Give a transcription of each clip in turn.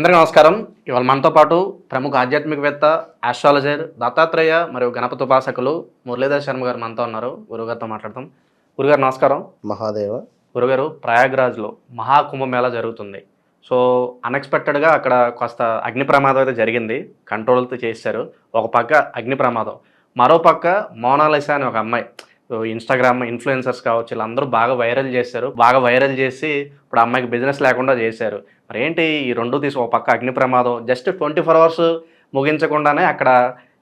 అందరికీ నమస్కారం. ఇవాళ మనతో పాటు ప్రముఖ ఆధ్యాత్మికవేత్త ఆస్ట్రాలజర్ దత్తాత్రేయ మరియు గణపతి ఉపాసకులు మురళీధర్ శర్మ గారు మనతో ఉన్నారు. గురుగారితో మాట్లాడతాం. గురుగారు నమస్కారం. మహాదేవ. గురుగారు ప్రయాగ్రాజ్లో మహాకుంభమేళ జరుగుతుంది. సో అన్ఎక్స్పెక్టెడ్గా అక్కడ కాస్త అగ్ని ప్రమాదం అయితే జరిగింది. కంట్రోల్తో చేశారు. ఒక పక్క అగ్ని ప్రమాదం. మరో పక్క మోనాలిసా అని ఒక అమ్మాయి ఇన్స్టాగ్రామ్ ఇన్ఫ్లుయెన్సర్స్ కావచ్చు వీళ్ళందరూ బాగా వైరల్ చేశారు. బాగా వైరల్ చేసి ఇప్పుడు అమ్మాయికి బిజినెస్ లేకుండా చేశారు. మరి ఏంటి ఈ రెండు తీసి ఒక పక్క అగ్ని ప్రమాదం? జస్ట్ ట్వంటీ ఫోర్ అవర్స్ ముగించకుండానే అక్కడ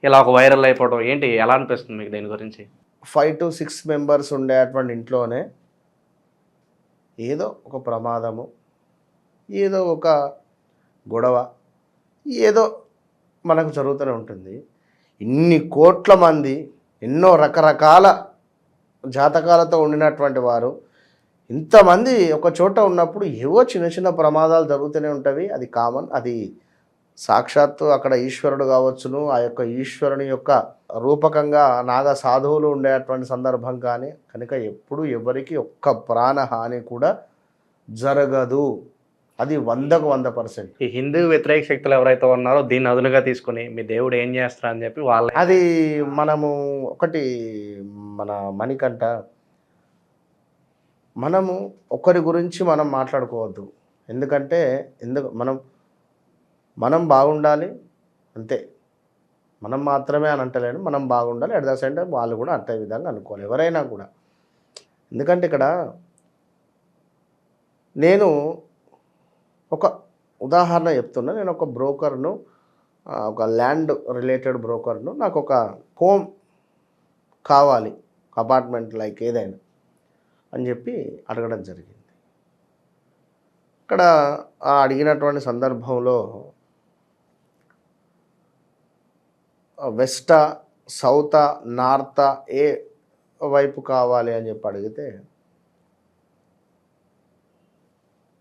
ఇలా ఒక వైరల్ అయిపోవడం ఏంటి? ఎలా అనిపిస్తుంది మీకు దీని గురించి? ఫైవ్ టు సిక్స్ మెంబర్స్ ఉండేటువంటి ఇంట్లోనే ఏదో ఒక ప్రమాదము ఏదో ఒక గొడవ ఏదో మనకు జరుగుతూనే ఉంటుంది. ఇన్ని కోట్ల మంది ఎన్నో రకరకాల జాతకాలతో ఉండినటువంటి వారు ఇంతమంది ఒక చోట ఉన్నప్పుడు ఏవో చిన్న చిన్న ప్రమాదాలు జరుగుతూనే ఉంటవి అది కామన్. అది సాక్షాత్తు అక్కడ ఈశ్వరుడు కావచ్చును. ఆ యొక్క ఈశ్వరుని యొక్క రూపకంగా నాగ సాధువులు ఉండేటువంటి సందర్భం కానీ కనుక ఎప్పుడు ఎవరికి ఒక్క ప్రాణహాని కూడా జరగదు. అది వందకు వంద పర్సెంట్. ఈ హిందూ వ్యతిరేక శక్తులు ఎవరైతే ఉన్నారో దీన్ని అదునుగా తీసుకుని మీ దేవుడు ఏం చేస్తారా అని చెప్పి వాళ్ళ అది మనము ఒకటి మన మణికంట మనము ఒకరి గురించి మనం మాట్లాడుకోవద్దు. ఎందుకంటే ఎందుకు మనం మనం బాగుండాలి అంతే. మనం మాత్రమే అని అంటలేను మనం బాగుండాలి. అట్ ద సేమ్ టైం వాళ్ళు కూడా అంతే విధంగా అనుకోవాలి ఎవరైనా కూడా. ఎందుకంటే ఇక్కడ నేను ఒక ఉదాహరణ చెప్తున్నా. నేను ఒక బ్రోకర్ను ఒక ల్యాండ్ రిలేటెడ్ బ్రోకర్ను నాకు ఒక హోమ్ కావాలి అపార్ట్మెంట్ లైక్ ఏదైనా. అని చెప్పి అడగడం జరిగింది. ఇక్కడ ఆ అడిగినటువంటి సందర్భంలో వెస్టా సౌత నార్తా ఏ వైపు కావాలి అని చెప్పి అడిగితే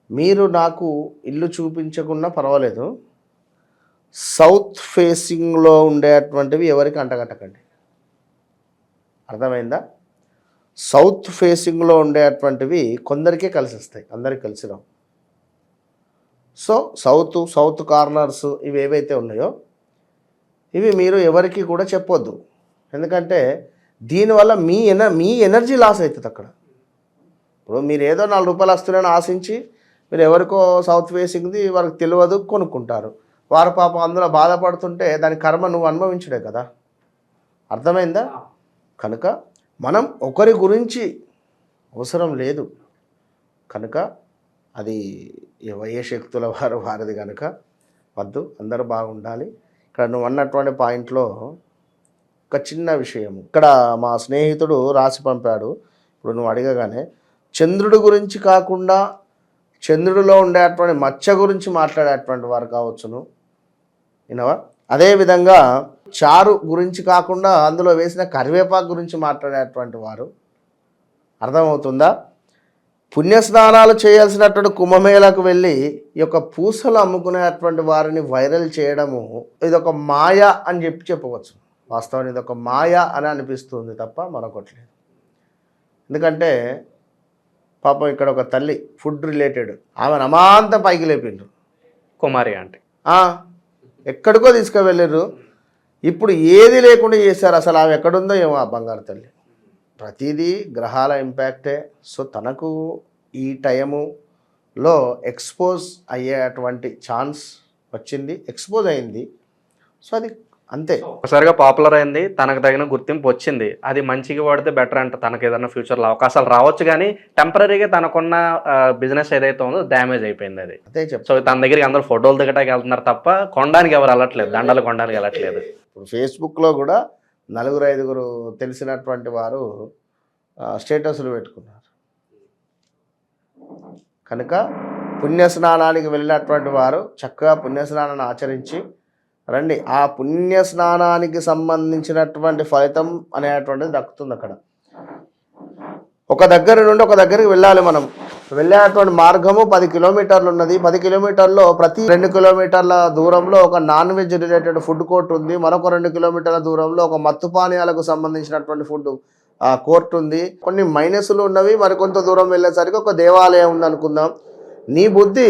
మీరు నాకు ఇల్లు చూపించకుండా పర్వాలేదు సౌత్ ఫేసింగ్లో ఉండేటువంటివి ఎవరికి అంటగట్టకండి. అర్థమైందా? సౌత్ ఫేసింగ్లో ఉండేటువంటివి కొందరికే కలిసి వస్తాయి అందరికి కలిసి రావు సో సౌత్ సౌత్ కార్నర్స్ ఇవి ఏవైతే ఉన్నాయో ఇవి మీరు ఎవరికి కూడా చెప్పొద్దు. ఎందుకంటే దీనివల్ల మీ ఎన మీ ఎనర్జీ లాస్ అవుతుంది అక్కడ. ఇప్పుడు మీరు ఏదో నాలుగు రూపాయలు వస్తున్నాయని ఆశించి మీరు ఎవరికో సౌత్ ఫేసింగ్ది వారికి తెలియదు కొనుక్కుంటారు. వారు పాపం అందులో బాధపడుతుంటే దాని కర్మ నువ్వు అనుభవించడే కదా. అర్థమైందా? కనుక మనం ఒకరి గురించి అవసరం లేదు. కనుక అది ఏ- శక్తుల వారు వారిది కనుక వద్దు. అందరూ బాగుండాలి. ఇక్కడ నువ్వు అన్నటువంటి పాయింట్లో ఒక చిన్న విషయం. ఇక్కడ మా స్నేహితుడు రాసి పంపాడు. ఇప్పుడు నువ్వు అడగగానే చంద్రుడి గురించి కాకుండా చంద్రుడిలో ఉండేటువంటి మచ్చ గురించి మాట్లాడేటువంటి వారు కావచ్చును. వినవా అదేవిధంగా చారు గురించి కాకుండా అందులో వేసిన కరివేపాకు గురించి మాట్లాడేటువంటి వారు. అర్థమవుతుందా? పుణ్యస్నానాలు చేయాల్సినటువంటి కుంభమేళకు వెళ్ళి ఈ యొక్క పూసలు అమ్ముకునేటువంటి వారిని వైరల్ చేయడము ఇది ఒక మాయ అని చెప్పి చెప్పవచ్చు. వాస్తవానికి ఇది ఒక మాయ అని అనిపిస్తుంది తప్ప మరొకటి లేదు. ఎందుకంటే పాపం ఇక్కడ ఒక తల్లి ఫుడ్ రిలేటెడ్. ఆమె అమాంతం పైకి లేపిండ్రు. కుమారి అంటే ఎక్కడికో తీసుకువెళ్ళారు ఇప్పుడు ఏది లేకుండా చేశారు? అసలు ఆమె ఎక్కడుందో ఏమో ఆ బంగారు తల్లి. ప్రతిదీ గ్రహాల ఇంపాక్టే. సో తనకు ఈ టైములో ఎక్స్పోజ్ అయ్యేటువంటి ఛాన్స్ వచ్చింది. ఎక్స్పోజ్ అయింది. సో అది అంతే. ఒకసారిగా పాపులర్ అయింది తనకు తగిన గుర్తింపు వచ్చింది. అది మంచిగా వాడితే బెటర్ అంట తనకి ఏదైనా ఫ్యూచర్లో అవకాశాలు రావచ్చు కానీ టెంపరీగా తనకున్న బిజినెస్ ఏదైతే ఉందో డ్యామేజ్ అయిపోయింది అది. అదే సో తన దగ్గరికి అందరూ ఫోటోలు దిగటానికి వెళ్తున్నారు తప్ప కొనడానికి ఎవరు వెళ్ళట్లేదు దండలు కొనడానికి వెళ్ళట్లేదు. ఇప్పుడు ఫేస్బుక్లో కూడా నలుగురు ఐదుగురు తెలిసినటువంటి వారు స్టేటస్లు పెట్టుకున్నారు. కనుక పుణ్యస్నానానికి వెళ్ళినటువంటి వారు చక్కగా పుణ్యస్నానాన్ని ఆచరించి రండి. ఆ పుణ్య స్నానానికి సంబంధించినటువంటి ఫలితం అనేటువంటిది దక్కుతుంది అక్కడ. ఒక దగ్గర నుండి ఒక దగ్గరికి వెళ్ళాలి మనం. వెళ్ళేటువంటి మార్గము పది కిలోమీటర్లు ఉన్నది. పది కిలోమీటర్లో ప్రతి రెండు కిలోమీటర్ల దూరంలో ఒక non veg related food court ఉంది. మరొక రెండు కిలోమీటర్ల దూరంలో ఒక మత్తు పానీయాలకు సంబంధించినటువంటి ఫుడ్ ఆ కోర్ట్ ఉంది. కొన్ని మైనస్లు ఉన్నవి. మరికొంత దూరం వెళ్ళేసరికి ఒక దేవాలయం ఉంది అనుకుందాం. నీ బుద్ధి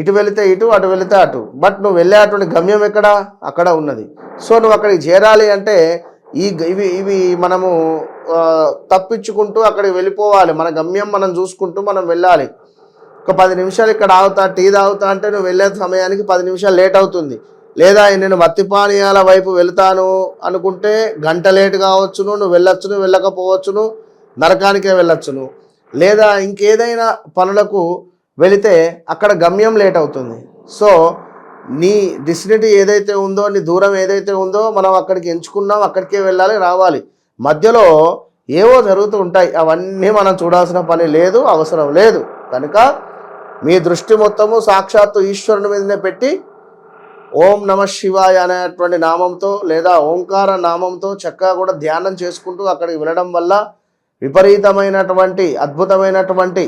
ఇటు వెళితే ఇటు అటు వెళితే అటు. బట్ నువ్వు వెళ్ళేటువంటి గమ్యం ఎక్కడ? అక్కడ ఉన్నది. సో నువ్వు అక్కడికి చేరాలి అంటే ఈ ఇవి ఇవి మనము తప్పించుకుంటూ అక్కడికి వెళ్ళిపోవాలి. మన గమ్యం మనం చూసుకుంటూ మనం వెళ్ళాలి. ఒక పది నిమిషాలు ఇక్కడ ఆగుతా టీ తాగుతా అంటే నువ్వు వెళ్ళే సమయానికి పది నిమిషాలు లేట్ అవుతుంది. లేదా నేను మత్తి పానీయాల వైపు వెళ్తాను అనుకుంటే గంట లేట్ కావచ్చును నువ్వు వెళ్ళొచ్చును వెళ్ళకపోవచ్చును నరకానికే వెళ్ళొచ్చును. లేదా ఇంకేదైనా పనులకు వెళితే అక్కడ గమ్యం లేట్ అవుతుంది. సో నీ డిస్టినిటీ ఏదైతే ఉందో నీ దూరం ఏదైతే ఉందో మనం అక్కడికి ఎంచుకున్నాం అక్కడికే వెళ్ళాలి రావాలి. మధ్యలో ఏవో జరుగుతూ ఉంటాయి. అవన్నీ మనం చూడాల్సిన పని లేదు అవసరం లేదు. కనుక మీ దృష్టి మొత్తము సాక్షాత్తు ఈశ్వరుని మీదనే పెట్టి ఓం నమ శివాయ అనేటువంటి నామంతో లేదా ఓంకార నామంతో చక్కగా కూడా ధ్యానం చేసుకుంటూ అక్కడికి వెళ్ళడం వల్ల విపరీతమైనటువంటి అద్భుతమైనటువంటి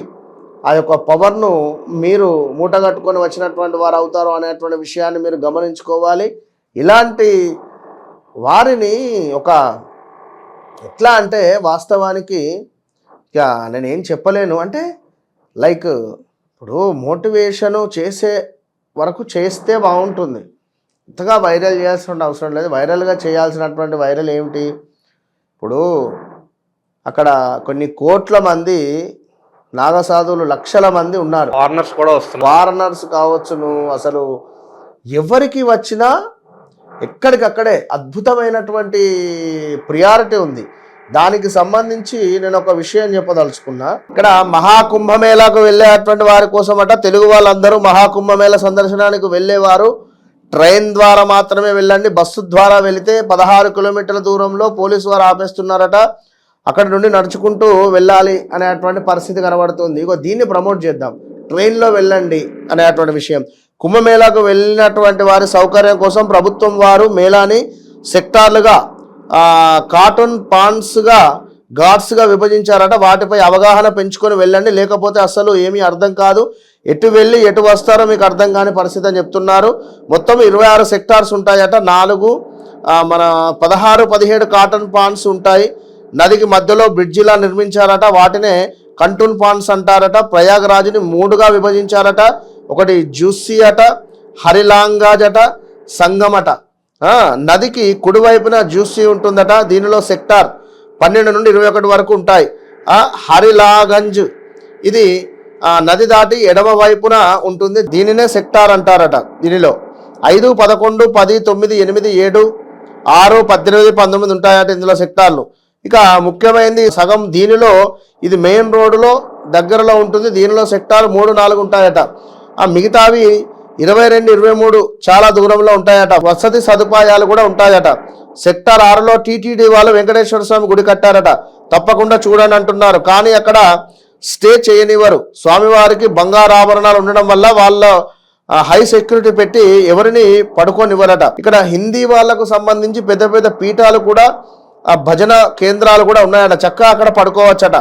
ఆ యొక్క పవర్ను మీరు మూటగట్టుకొని వచ్చినటువంటి వారు అవుతారు అనేటువంటి విషయాన్ని మీరు గమనించుకోవాలి. ఇలాంటి వారిని ఒక ఎట్లా అంటే వాస్తవానికి ఇక నేను ఏం చెప్పలేను. అంటే లైక్ ఇప్పుడు మోటివేషను చేసే వరకు చేస్తే బాగుంటుంది. ఇంతగా వైరల్ చేయాల్సిన అవసరం లేదు. వైరల్గా చేయాల్సినటువంటి వైరల్ ఏమిటి? ఇప్పుడు అక్కడ కొన్ని కోట్ల మంది నాగసాధువులు లక్షల మంది ఉన్నారు. ఫారినర్స్ కూడా వస్తున్నారు. ఫారినర్స్ కావచ్చును. అసలు ఎవరికి వచ్చినా ఎక్కడికక్కడే అద్భుతమైనటువంటి ప్రియారిటీ ఉంది. దానికి సంబంధించి నేను ఒక విషయం చెప్పదలుచుకున్నా. ఇక్కడ మహాకుంభమేళాకు వెళ్ళేటువంటి వారి కోసం అట తెలుగు వాళ్ళందరూ మహాకుంభమేళ సందర్శనానికి వెళ్ళేవారు. ట్రైన్ ద్వారా మాత్రమే వెళ్ళండి. బస్సు ద్వారా వెళితే పదహారు కిలోమీటర్ల దూరంలో పోలీసు వారు ఆపేస్తున్నారట. అక్కడ నుండి నడుచుకుంటూ వెళ్ళాలి అనేటువంటి పరిస్థితి కనబడుతుంది. ఇగో దీన్ని ప్రమోట్ చేద్దాం. ట్రైన్లో వెళ్ళండి అనేటువంటి విషయం. కుంభమేళాకు వెళ్ళినటువంటి వారి సౌకర్యం కోసం ప్రభుత్వం వారు మేళాని సెక్టార్లుగా కాటన్ పాన్స్గా ఘాట్స్గా విభజించారట. వాటిపై అవగాహన పెంచుకొని వెళ్ళండి. లేకపోతే అసలు ఏమీ అర్థం కాదు. ఎటు వెళ్ళి ఎటు వస్తారో మీకు అర్థం కాని పరిస్థితి అని చెప్తున్నారు. మొత్తం ఇరవై ఆరు సెక్టార్స్ ఉంటాయట. నాలుగు మన పదహారు పదిహేడు కాటన్ పాన్స్ ఉంటాయి. నదికి మధ్యలో బ్రిడ్జిలా నిర్మించారట. వాటినే కంటూన్ పాన్స్ అంటారట. ప్రయాగరాజుని మూడుగా విభజించారట. ఒకటి జ్యూసీ అట హరిలాంగాజ్ అట సంగమట నదికి కుడివైపున జ్యూసీ ఉంటుందట. దీనిలో సెక్టార్ పన్నెండు నుండి ఇరవై ఒకటి వరకు ఉంటాయి. హరిలాగంజ్. ఇది నది దాటి ఎడమ వైపున ఉంటుంది. దీనినే సెక్టార్ అంటారట దీనిలో. ఐదు పదకొండు పది తొమ్మిది ఎనిమిది ఏడు ఆరు పద్దెనిమిది పంతొమ్మిది ఉంటాయట ఇందులో సెక్టార్లు. ఇక ముఖ్యమైనది సగం దీనిలో ఇది మెయిన్ రోడ్డులో దగ్గరలో ఉంటుంది. దీనిలో సెక్టార్ మూడు నాలుగు ఉంటాయట. ఆ మిగతావి ఇరవై రెండు ఇరవై మూడు చాలా దూరంలో ఉంటాయట. వసతి సదుపాయాలు కూడా ఉంటాయట. సెక్టార్ ఆరులో టీటీడీ వాళ్ళు వెంకటేశ్వర స్వామి గుడి కట్టారట. తప్పకుండా చూడండి అంటున్నారు. కానీ అక్కడ స్టే చేయనివ్వరు. స్వామివారికి బంగారు ఆభరణాలు ఉండడం వల్ల వాళ్ళ హై సెక్యూరిటీ పెట్టి ఎవరిని పడుకోనివ్వరట. ఇక్కడ హిందీ వాళ్ళకు సంబంధించి పెద్ద పెద్ద పీఠాలు కూడా భజన కేంద్రాలు కూడా ఉన్నాయట. చక్కగా అక్కడ పడుకోవచ్చట.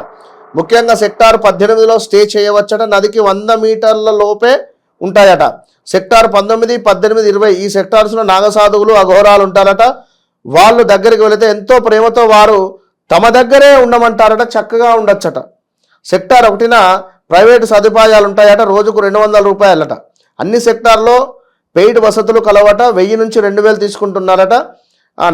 ముఖ్యంగా సెక్టార్ పద్దెనిమిదిలో స్టే చేయవచ్చట. నదికి వంద మీటర్ల లోపే ఉంటాయట. సెక్టార్ పంతొమ్మిది పద్దెనిమిది ఇరవై ఈ సెక్టార్స్లో నాగసాధువులు అఘోరాలు ఉంటారట. వాళ్ళు దగ్గరికి వెళితే ఎంతో ప్రేమతో వారు తమ దగ్గరే ఉండమంటారట. చక్కగా ఉండొచ్చట. సెక్టార్ ఒకటిన ప్రైవేటు సదుపాయాలు ఉంటాయట. రోజుకు రెండు వందల రూపాయలట. అన్ని సెక్టార్లో పెయిడ్ వసతులు కలవట. వెయ్యి నుంచి రెండు వేలు తీసుకుంటున్నారట.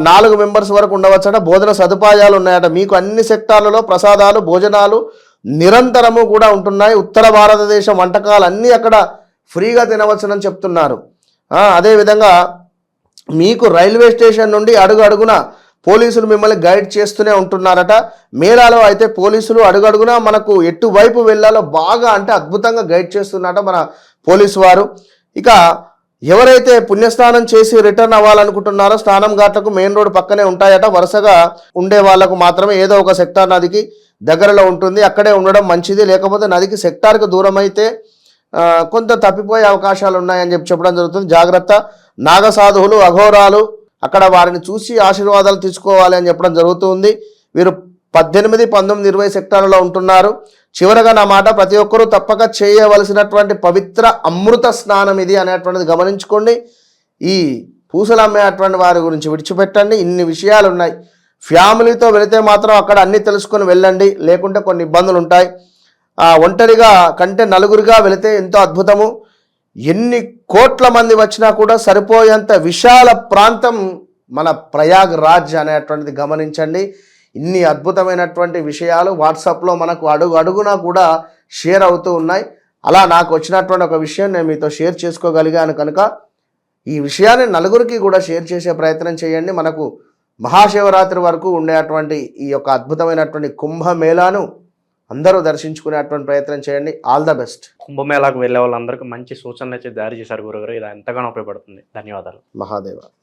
నాలుగు మెంబర్స్ వరకు ఉండవచ్చట. భోజన సదుపాయాలు ఉన్నాయట. మీకు అన్ని సెక్టార్లలో ప్రసాదాలు భోజనాలు నిరంతరము కూడా ఉంటున్నాయి. ఉత్తర భారతదేశం వంటకాలు అన్నీ అక్కడ ఫ్రీగా తినవచ్చునని చెప్తున్నారు. అదేవిధంగా మీకు రైల్వే స్టేషన్ నుండి అడుగు అడుగున పోలీసులు మిమ్మల్ని గైడ్ చేస్తూనే ఉంటున్నారట. మేళాలో అయితే పోలీసులు అడుగడుగున మనకు ఎటువైపు వెళ్ళాలో బాగా అంటే అద్భుతంగా గైడ్ చేస్తున్నారట మన పోలీసు వారు. ఇక ఎవరైతే పుణ్యస్నానం చేసి రిటర్న్ అవ్వాలనుకుంటున్నారో స్నానం ఘాట్లకు మెయిన్ రోడ్ పక్కనే ఉంటాయట. వరుసగా ఉండే వాళ్ళకు మాత్రమే ఏదో ఒక సెక్టార్ నదికి దగ్గరలో ఉంటుంది. అక్కడే ఉండడం మంచిది. లేకపోతే నదికి సెక్టార్కి దూరం అయితే కొంత తప్పిపోయే అవకాశాలు ఉన్నాయని చెప్పి చెప్పడం జరుగుతుంది. జాగ్రత్త. నాగసాధువులు అఘోరాలు అక్కడ వారిని చూసి ఆశీర్వాదాలు తీసుకోవాలి అని చెప్పడం జరుగుతుంది. వీరు పద్దెనిమిది పంతొమ్మిది ఇరవై సెక్టార్లలో ఉంటున్నారు. చివరగా నా మాట ప్రతి ఒక్కరూ తప్పక చేయవలసినటువంటి పవిత్ర అమృత స్నానం ఇది అనేటువంటిది గమనించుకోండి. ఈ పూసలు అమ్మేటువంటి వారి గురించి విడిచిపెట్టండి. ఇన్ని విషయాలు ఉన్నాయి ఫ్యామిలీతో వెళితే మాత్రం అక్కడ అన్ని తెలుసుకొని వెళ్ళండి. లేకుంటే కొన్ని ఇబ్బందులు ఉంటాయి. ఆ, ఒంటరిగా కంటే నలుగురిగా వెళితే ఎంతో అద్భుతము. ఎన్ని కోట్ల మంది వచ్చినా కూడా సరిపోయేంత విశాల ప్రాంతం మన ప్రయాగ్ రాజ్ అనేటువంటిది గమనించండి. ఇన్ని అద్భుతమైనటువంటి విషయాలు వాట్సాప్లో మనకు అడుగు అడుగునా కూడా షేర్ అవుతూ ఉన్నాయి. అలా నాకు వచ్చినటువంటి ఒక విషయం నేను మీతో షేర్ చేసుకోగలిగాను కనుక ఈ విషయాన్ని నలుగురికి కూడా షేర్ చేసే ప్రయత్నం చేయండి. మనకు మహాశివరాత్రి వరకు ఉండేటువంటి ఈ యొక్క అద్భుతమైనటువంటి కుంభమేళాను అందరూ దర్శించుకునేటువంటి ప్రయత్నం చేయండి. All the best. కుంభమేళాకు వెళ్ళే వాళ్ళందరికీ మంచి సూచనలు అయితే జారీ చేశారు గురుగారు. ఇది ఎంతగానో ఉపయోగపడుతుంది. ధన్యవాదాలు. మహాదేవ.